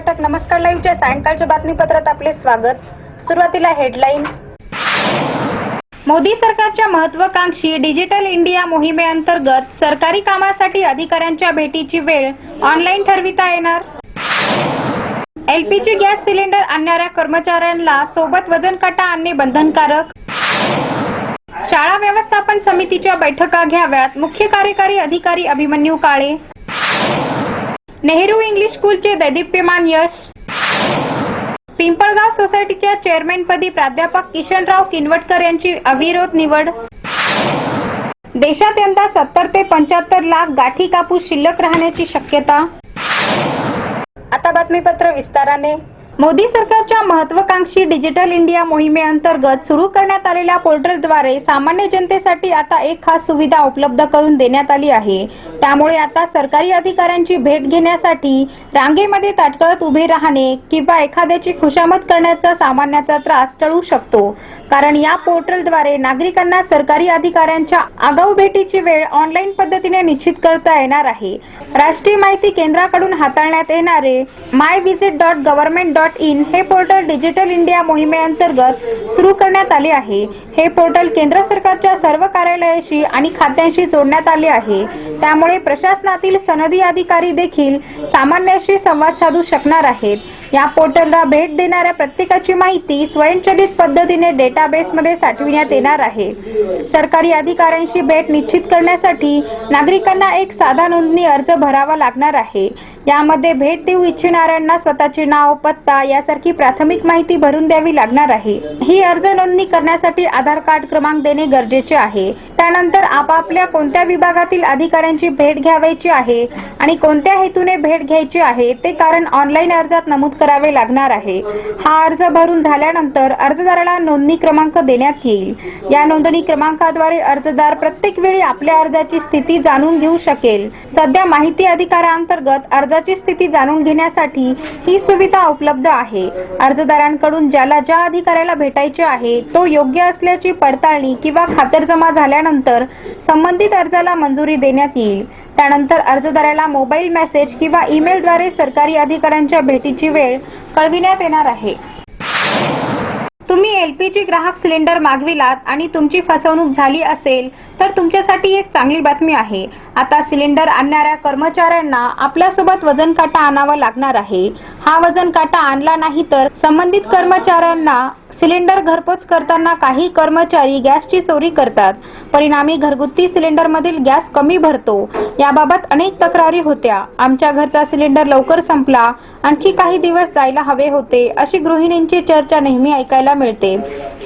पाठक नमस्कार लाईव्हच्या सायंकाळच्या बातमीपत्रात आपले स्वागत. सुरुवातीला हेडलाईन. मोदी सरकारच्या महत्वाकांक्षी डिजिटल इंडिया मोहिमेअंतर्गत सरकारी कामासाठी अधिकाऱ्यांच्या भेटीची वेळ ऑनलाईन ठरविता येणार? एलपीजी गॅस सिलेंडर आणणाऱ्या कर्मचाऱ्यांना सोबत वजन काटा आणणे बंधनकारक? शाळा व्यवस्थापन समितीच्या बैठका घ्याव्यात मुख्य कार्यकारी अधिकारी अभिमन्यू काळे? नेहरू इंग्लिश स्कूलचे दैदिप्यमान यश. पिंपळगाव सोसायटीच्या चेअरमॅनपदी प्राध्यापक किशनराव किनवटकर यांची अविरोध निवड. देशात यंदा सत्तर ते पंच्याहत्तर लाख गाठी कापूस शिल्लक राहण्याची शक्यता. आता बातमीपत्र विस्ताराने. मोदी सरकारच्या महत्वाकांक्षी डिजिटल इंडिया मोहिमेअंतर्गत सुरू करण्यात आलेल्या पोर्टलद्वारे सामान्य जनतेसाठी आता एक खास सुविधा उपलब्ध करून देण्यात आली आहे. त्यामुळे आता सरकारी अधिकाऱ्यांची भेट घेण्यासाठी रांगेमध्ये ताटकळत उभे राहणे किंवा एखाद्याची खुशामत करण्याचा सामान्याचा त्रास टळू शकतो. कारण या पोर्टलद्वारे नागरिकांना सरकारी अधिकाऱ्यांच्या आगाऊ भेटीची वेळ ऑनलाईन पद्धतीने निश्चित करता येणार आहे. राष्ट्रीय माहिती केंद्राकडून हाताळण्यात येणारे my visit dot government dot in हे पोर्टल डिजिटल इंडिया मोहिमेअंतर्गत सुरू करण्यात आले आहे. हे पोर्टल केंद्र सरकारच्या सर्व कार्यालयाशी आणि खात्यांशी जोडण्यात आले आहे. त्यामुळे प्रशासनातील सनदी अधिकारी देखील सामान्याशी संवाद साधू शकणार आहेत. या पोर्टलला भेट देणाऱ्या प्रत्येकाची माहिती स्वयंचलित पद्धतीने डेटाबेसमध्ये साठविण्यात येणार आहे. सरकारी अधिकाऱ्यांशी भेट निश्चित करण्यासाठी नागरिकांना एक साधा नोंदणी अर्ज भरावा लागणार आहे. यामध्ये भेट देऊ इच्छिणाऱ्यांना स्वतःचे नाव पत्ता यासारखी प्राथमिक माहिती भरून द्यावी लागणार आहे. ही अर्ज नोंदणी करण्यासाठी आधार कार्ड क्रमांक देणे गरजेचे आहे. त्यानंतर आपापल्या कोणत्या विभागातील अधिकाऱ्यांची भेट घ्यावायची आहे आणि कोणत्या हेतूने भेट घ्यायची आहे ते कारण ऑनलाईन अर्जात नमूद करावे लागणार आहे. हा अर्ज भरून झाल्यानंतर अर्जदाराला नोंदणी क्रमांक देण्यात येईल. या नोंदणी क्रमांकाद्वारे अर्जदार प्रत्येक वेळी आपल्या अर्जाची स्थिती जाणून घेऊ शकेल. सध्या माहिती अधिकारांतर्गत अर्जाची स्थिती जाणून घेण्यासाठी ही सुविधा उपलब्ध आहे. अर्जदारांकडून ज्याला ज्या अधिकाऱ्याला भेटायचे आहे तो योग्य असल्याची पडताळणी किंवा खातरजमा झाल्यानंतर संबंधित अर्जाला मंजुरी देण्यात येईल. त्यानंतर अर्जदाराला मोबाईल मेसेज किंवा ईमेलद्वारे सरकारी अधिकाऱ्यांच्या भेटीची वेळ कळविण्यात येणार आहे. तुम्ही एलपीजी ग्राहक सिलेंडर मागविलात आणि तुमची फसवणूक झाली असेल तर तुमच्यासाठी एक चांगली बातमी आहे. आता सिलेंडर आणणाऱ्या कर्मचाऱ्यांना आपल्यासोबत वजन काटा आणावा लागणार आहे. हा वजन काटा आणला नाही तर संबंधित कर्मचाऱ्यांना सिलेंडर घरपोच करताना काही कर्मचारी गॅसची चोरी करतात. परिणामी घरगुती सिलेंडरमधील गॅस कमी भरतो. याबाबत अनेक तक्रारी होत्या. आमच्या घरचा सिलेंडर लवकर संपला. आणखी काही दिवस जायला हवे होते. अशी गृहिणींची चर्चा नेहमी ऐकायला मिळते.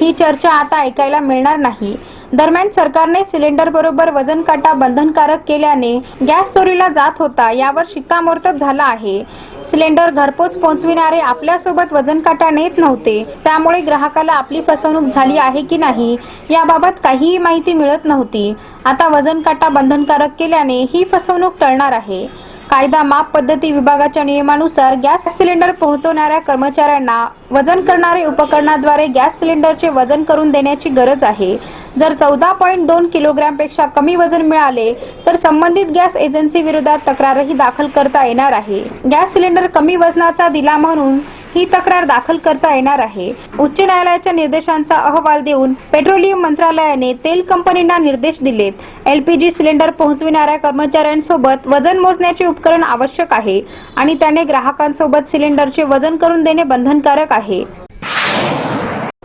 ही चर्चा आता ऐकायला मिळणार नाही. दरम्यान सरकारने सिलेंडर बरोबर वजन काटा बंधनकारक केल्याने गॅस चोरीला जात होता यावर शिक्कामोर्तब झाला आहे. सिलेंडर घरपोच पोहोचविणारे आपल्यासोबत वजन काटा नेत नव्हते त्यामुळे ग्राहकाला आपली फसवणूक झाली आहे की नाही याबाबत काहीही माहिती मिळत नव्हती. आता वजन काटा बंधनकारक केल्याने ही फसवणूक टळणार आहे. कायदा माप पद्धती विभागाच्या नियमानुसार गॅस सिलेंडर पोहोचवणाऱ्या कर्मचाऱ्यांना वजन करणारे उपकरणाद्वारे गॅस सिलेंडरचे वजन करून देण्याची गरज आहे. जर चौदा पॉईंट दोन किलोग्रॅमपेक्षा कमी वजन मिळाले तर संबंधित गॅस एजन्सी विरोधात तक्रारही दाखल करता येणार आहे. गॅस सिलेंडर कमी वजनाचा दिला म्हणून ही तक्रार दाखल करता येणार आहे. उच्च न्यायालयाच्या निर्देशांचा अहवाल देऊन पेट्रोलियम मंत्रालयाने तेल कंपनींना निर्देश दिलेत. एलपीजी सिलेंडर पोहोचविणाऱ्या कर्मचाऱ्यांसोबत वजन मोजण्याचे उपकरण आवश्यक आहे आणि त्याने ग्राहकांसोबत सिलेंडरचे वजन करून देणे बंधनकारक आहे.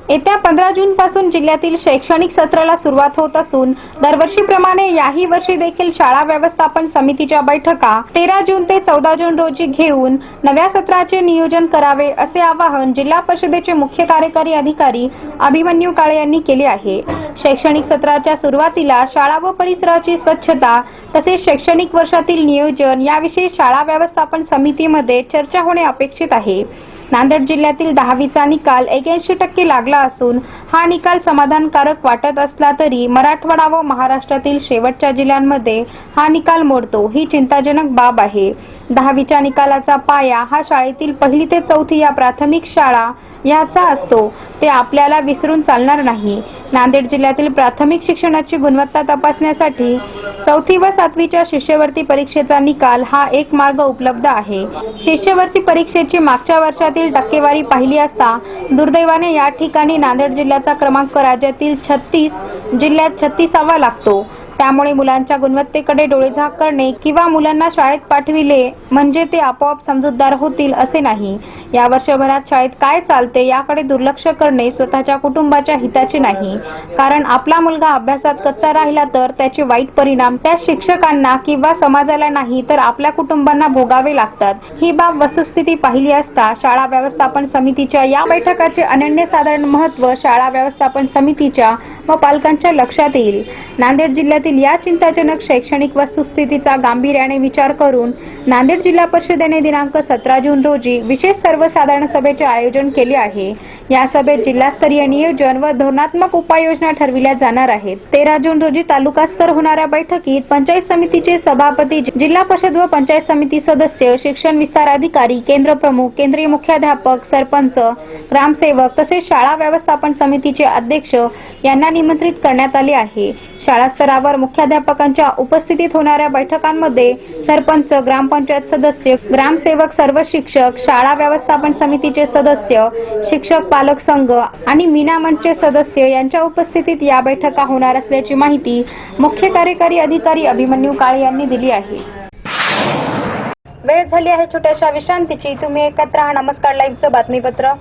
येत्या पंधरा जून पासून जिल्ह्यातील शैक्षणिक सत्राला सुरुवात होत असून दरवर्षीप्रमाणे याही वर्षी देखील शाळा व्यवस्थापन समितीच्या बैठका तेरा जून ते चौदा जून रोजी घेऊन नव्या सत्राचे नियोजन करावे असे आवाहन जिल्हा परिषदेचे मुख्य कार्यकारी अधिकारी अभिमन्यू काळे यांनी केले आहे. शैक्षणिक सत्राच्या सुरुवातीला शाळा व परिसराची स्वच्छता तसेच शैक्षणिक वर्षातील नियोजन याविषयी शाळा व्यवस्थापन समितीमध्ये चर्चा होणे अपेक्षित आहे. नांदेड जिल्ह्यातील दहावीचा निकाल एक्याऐंशी टक्के लागला असून हा निकाल समाधानकारक वाटत असला तरी मराठवाडा व महाराष्ट्रातील शेवटच्या जिल्ह्यांमध्ये हा निकाल मोडतो ही चिंताजनक बाब आहे. दहावीच्या निकालाचा पाया हा शाळेतील पहिली ते चौथी या प्राथमिक शाळा याचा असतो. ते आपल्याला विसरून चालणार नाही. नांदेड जिल्ह्यातील प्राथमिक शिक्षणाची गुणवत्ता तपासण्यासाठी चौथी व सातवीच्या शिष्यवृत्ती परीक्षेचा निकाल हा एक मार्ग उपलब्ध आहे. शिष्यवृत्ती परीक्षेची मागच्या वर्षातील टक्केवारी पाहिली असता दुर्दैवाने या ठिकाणी नांदेड जिल्ह्याचा क्रमांक राज्यातील छत्तीस जिल्ह्यात छत्तीसावा लागतो. त्यामुळे मुलांच्या गुणवत्तेकडे डोळेझाक करणे किंवा मुलांना शाळेत पाठविले म्हणजे ते आपोआप समजूतदार होतील असे नाही. या वर्षभरात शाळेत काय चालते याकडे दुर्लक्ष करणे स्वतःच्या कुटुंबाच्या हिताचे नाही. कारण आपला मुलगा अभ्यासात कच्चा राहिला तर त्याचे वाईट परिणाम त्या शिक्षकांना किंवा समाजाला नाही तर आपल्या कुटुंबांना भोगावे लागतात. ही बाब वस्तुस्थिती पाहिली असता शाळा व्यवस्थापन समितीच्या या बैठकाचे अनन्यसाधारण महत्त्व शाळा व्यवस्थापन समितीच्या व पालकांच्या लक्षात येईल. नांदेड जिल्ह्यातील या चिंताजनक शैक्षणिक वस्तुस्थितीचा गांभीर्याने विचार करून नांदेड जिल्हा परिषदेने दिनांक सतरा जून रोजी विशेष सर्वसाधारण सभेचे आयोजन केले आहे. या सभेत जिल्हास्तरीय नियोजन व धोरणात्मक उपाययोजना ठरविल्या जाणार आहेत. तेरा जून रोजी तालुकास्तर होणाऱ्या बैठकीत पंचायत समितीचे सभापती जिल्हा परिषद व पंचायत समिती सदस्य शिक्षण विस्तार अधिकारी केंद्र प्रमुख केंद्रीय मुख्याध्यापक सरपंच ग्रामसेवक तसेच शाळा व्यवस्थापन समितीचे अध्यक्ष यांना निमंत्रित करण्यात आले आहे. शाळा स्तरावर मुख्याध्यापकांच्या उपस्थितीत होणाऱ्या बैठकांमध्ये सरपंच ग्रामपंचायत सदस्य ग्रामसेवक सर्व शिक्षक शाळा व्यवस्थापन समितीचे सदस्य शिक्षक पालक संघ आणि मीना मंचचे सदस्य यांच्या उपस्थितीत या बैठका होणार असल्याची माहिती मुख्य कार्यकारी अधिकारी अभिमन्यू काळे यांनी दिली आहे. वेळ झाली आहे छोट्याशा विश्रांतीची. तुम्ही एकत्र हा नमस्कार. लाईव्हचं बातमीपत्र.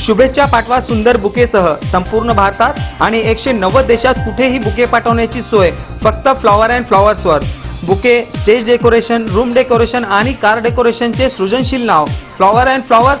शुभेच्छा पाठवा सुंदर बुकेसह. संपूर्ण भारतात आणि एकशे नव्वद देशात कुठेही बुके पाठवण्याची सोय. फक्त flower and फ्लॉवर्सवर. Bouquet stage decoration room decoration आणि कार डेकोरेशनचे सृजनशील नाव. Flower and flowers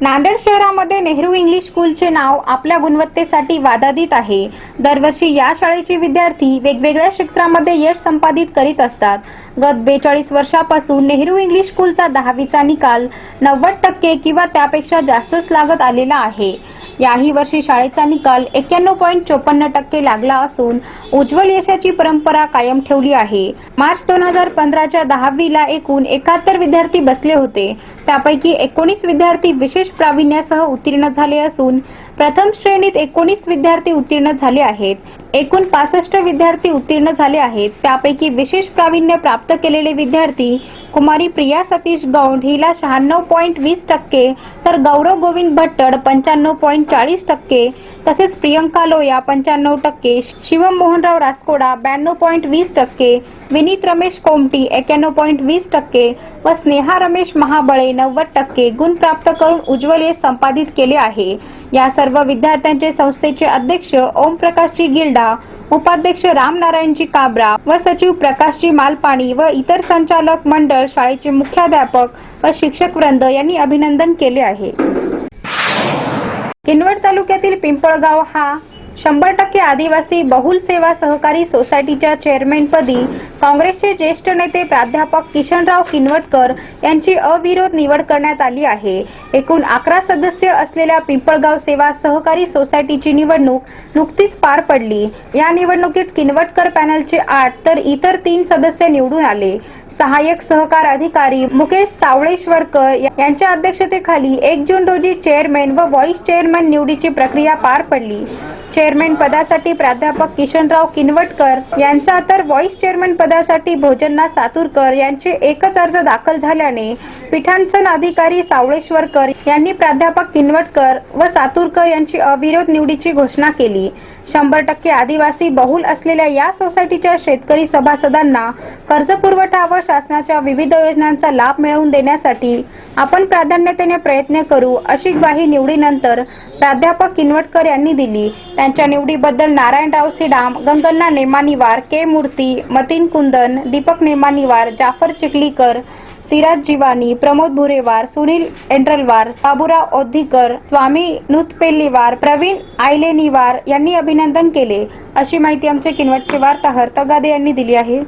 नांदेड शहरामध्ये नेहरू इंग्लिश स्कूलचे नाव आपल्या गुणवत्तेसाठी वादादित आहे. दरवर्षी या शाळेचे विद्यार्थी वेगवेगळ्या क्षेत्रामध्ये यश संपादित करीत असतात. गत बेचाळीस वर्षापासून नेहरू इंग्लिश स्कूलचा दहावीचा निकाल नव्वद टक्के किंवा त्यापेक्षा जास्तच लागत आलेला आहे. याही वर्षी शाळेचा निकाल एक्क्याण्णव पॉईंट चोपन्न टक्के लागला असून उज्ज्वल यशाची परंपरा कायम ठेवली आहे. मार्च दोन हजार पंधराच्या दहावीला एकूण एकाहत्तर विद्यार्थी बसले होते. त्यापैकी एकोणीस विद्यार्थी विशेष प्रावीण्यासह उत्तीर्ण झाले असून प्रथम श्रेणीत एकोणीस विद्यार्थी उत्तीर्ण झाले आहेत. एकूण पासष्ट विद्यार्थी उत्तीर्ण झाले आहेत. त्यापैकी विशेष प्रावीण्य प्राप्त केलेले विद्यार्थी कुमारी प्रिया सतीश गौंड हिला शहाण्णव पॉईंट वीस टक्के तर गौरव गोविंद भट्टड पंच्याण्णव पॉईंट चाळीस टक्के तसेच प्रियंका लोया पंच्याण्णव टक्के शिवम मोहनराव रासकोडा ब्याण्णव पॉईंट वीस टक्के विनीत रमेश कोमटी एक्याण्णव पॉईंट वीस टक्के व स्नेहा रमेश महाबळे नव्वद टक्के गुण प्राप्त करून उज्ज्वल यश संपादित केले आहे. या सर्व विद्यार्थ्यांचे संस्थेचे अध्यक्ष ओमप्रकाशजी गिल्डा उपाध्यक्ष रामनारायणजी काबरा व सचिव प्रकाशजी मालपाणी व इतर संचालक मंडळ शाळेचे मुख्याध्यापक व शिक्षक वृंद यांनी अभिनंदन केले आहे. किनवट तालुक्यातील पिंपळगाव हा शंभर टक्के आदिवासी बहुल सेवा सहकारी सोसायटीच्या चेअरमॅनपदी काँग्रेसचे ज्येष्ठ नेते प्राध्यापक किशनराव किनवटकर यांची अविरोध निवड करण्यात आली आहे. एकूण अकरा सदस्य असलेल्या पिंपळगाव सेवा सहकारी सोसायटीची निवडणूक नुकतीच पार पडली. या निवडणुकीत किनवटकर पॅनलचे आठ तर इतर तीन सदस्य निवडून आले. सहाय्यक सहकार अधिकारी मुकेश सावळेश्वरकर यांच्या अध्यक्षतेखाली एक जून रोजी चेअरमॅन व व्हाईस चेअरमॅन निवडीची प्रक्रिया पार पडली. चेअरमॅन पदासाठी प्राध्यापक किशनराव किनवटकर यांचा तर व्हाईस चेअरमॅन पदासाठी भोजनना सातुरकर यांचे एकच अर्ज दाखल झाल्याने पीठांसन अधिकारी सावळेश्वरकर यांनी प्राध्यापक किनवटकर व सातुरकर यांची अविरोध निवडीची घोषणा केली. शंभर टक्के आदिवासी बहुल असलेल्या या सोसायटीच्या शेतकरी सभासदांना कर्ज पुरवठा व शासनाच्या विविध योजनांचा लाभ मिळवून देण्यासाठी आपण प्राधान्यतेने प्रयत्न करू अशी ग्वाही निवडीनंतर प्राध्यापक किनवटकर यांनी दिली. त्यांच्या निवडीबद्दल नारायणराव सिडाम गंगन्ना नेमानिवार के मूर्ती मतीन कुंदन दीपक नेमानिवार जाफर चिखलीकर सिराज जिवानी प्रमोद भुरेवार सुनील एंड्रलवार बाबूराव ओद्दीकर स्वामी नुतपेल्लीवार प्रवीण आयलेनीवार यांनी अभिनंदन केले. अशी माहिती आमचे किनवटचे वार्ताहर तगादे यांनी दिली आहे.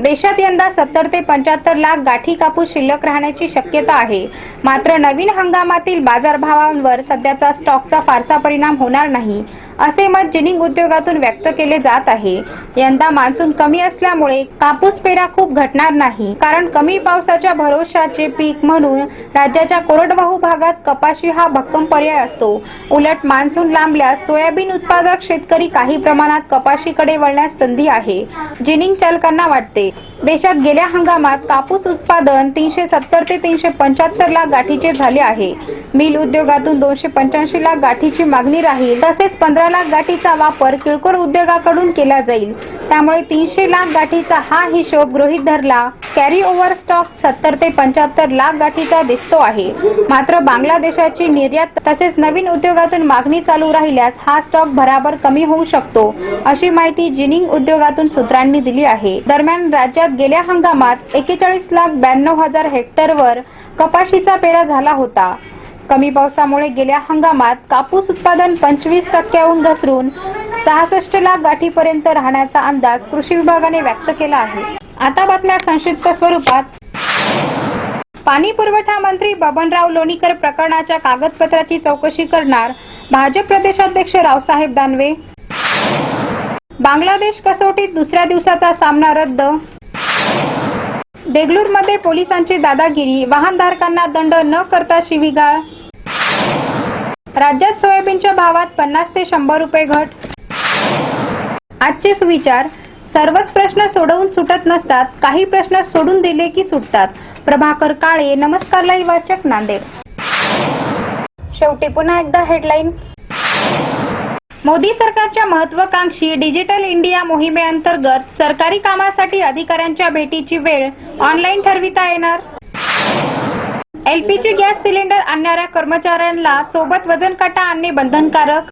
देशात यंदा सत्तर ते पंच्याहत्तर लाख गाठी कापूस शिल्लक राहण्याची शक्यता आहे. मात्र नवीन हंगामातील बाजारभावांवर सध्याचा स्टॉकचा फारसा परिणाम होणार नाही. असे मत जिनिंग उद्योगातून व्यक्त केले जात आहे. यंदा मान्सून कमी असल्यामुळे कापूस पेरा खूप घटणार नाही. कारण कमी पावसाच्या भरोशाचे पीक म्हणून राज्याच्या कोरडवाहू भागात कपाशी हा भक्कम पर्याय असतो. उलट मान्सून लांबल्यास सोयाबीन उत्पादक शेतकरी काही प्रमाणात कपाशीकडे वळण्यास संधी आहे. जिनिंग चालकांना वाटते देशात गेल्या हंगामात कापूस उत्पादन तीनशे सत्तर ते तीनशे पंच्याहत्तर लाख गाठीचे झाले आहे. मिल उद्योगातून दोनशे पंच्याऐंशी लाख गाठीची मागणी राहील. तसेच पंधरा लाख गाठीचा वापर किळकोर उद्योगाकडून केला जाईल. त्यामुळे तीनशे लाख गाठीचा हा हिशोब गृहीत धरला कॅरी ओव्हर स्टॉक सत्तर ते पंच्याहत्तर लाख गाठीचा दिसतो आहे. मात्र बांगलादेशाची निर्यात तसेच नवीन उद्योगातून मागणी चालू राहिल्यास हा स्टॉक भराभर कमी होऊ शकतो अशी माहिती जिनिंग उद्योगातून सूत्रांनी दिली आहे. दरम्यान राज्यात गेल्या हंगामात एकेचाळीस लाख ब्याण्णव हजार हेक्टरवर कपाशीचा पेरा झाला होता. कमी पावसामुळे गेल्या हंगामात कापूस उत्पादन पंचवीस टक्क्याहून घसरून सहासष्ट लाख गाठीपर्यंत राहण्याचा अंदाज कृषी विभागाने व्यक्त केला आहे. आता बातम्या संक्षिप्त स्वरूपात. पाणी पुरवठा मंत्री बबनराव लोणीकर प्रकरणाच्या कागदपत्राची चौकशी करणार भाजप प्रदेशाध्यक्ष रावसाहेब दानवे. बांगलादेश कसोटीत दुसऱ्या दिवसाचा सामना रद्द देगलूरमध्ये पोलिसांची दादागिरी वाहनधारकांना दंड न करता शिवीगाळ. राज्यात सोयाबीनच्या भावात पन्नास ते शंभर रुपये घट. आजचे सुविचार सर्वच प्रश्न सोडवून सुटत नसतात काही प्रश्न सोडून दिले की सुटतात. प्रभाकर काळे नमस्कार लाईव्ह वाचक नांदेड. शेवटी पुन्हा एकदा हेडलाईन मोदी सरकारच्या महत्वाकांक्षी डिजिटल इंडिया मोहिमेअंतर्गत सरकारी कामासाठी अधिकाऱ्यांच्या भेटीची वेळ ऑनलाईन ठरविता येणार. एलपीजी गॅस सिलेंडर आणणाऱ्या कर्मचाऱ्यांना सोबत वजन काटा आणणे बंधनकारक.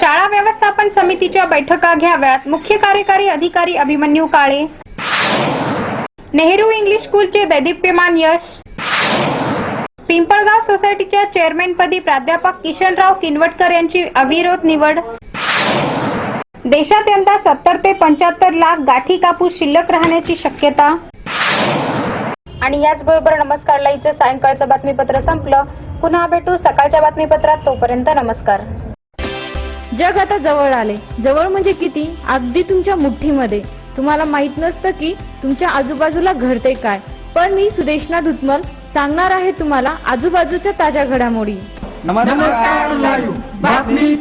शाळा व्यवस्थापन समितीच्या बैठका घ्याव्यात मुख्य कार्यकारी अधिकारी अभिमन्यू काळे. नेहरू इंग्लिश स्कूलचे दैदिप्यमान यश. पिंपळगाव सोसायटीच्या चेअरमॅनपदी प्राध्यापक किशनराव किनवटकर यांची अविरोध निवड. देशात यंदा सत्तर ते पंच्याहत्तर लाख गाठी कापूस शिल्लक राहण्याची शक्यता. आणि याचबरोबर नमस्कार लाईव्हचं सायंकाळचं बातमीपत्र संपलं. पुन्हा भेटू सकाळच्या बातमीपत्रात. तोपर्यंत नमस्कार. जग आता जवळ आले. जवळ म्हणजे किती? अगदी तुमच्या मुठ्ठीमध्ये. तुम्हाला माहीत नसतं की तुमच्या आजूबाजूला घडते काय. पण मी सुदेशना धुतमल सांगणार आहे तुम्हाला आजूबाजूच्या ताज्या घडामोडी. नमस्कार लाईव्ह. बातमी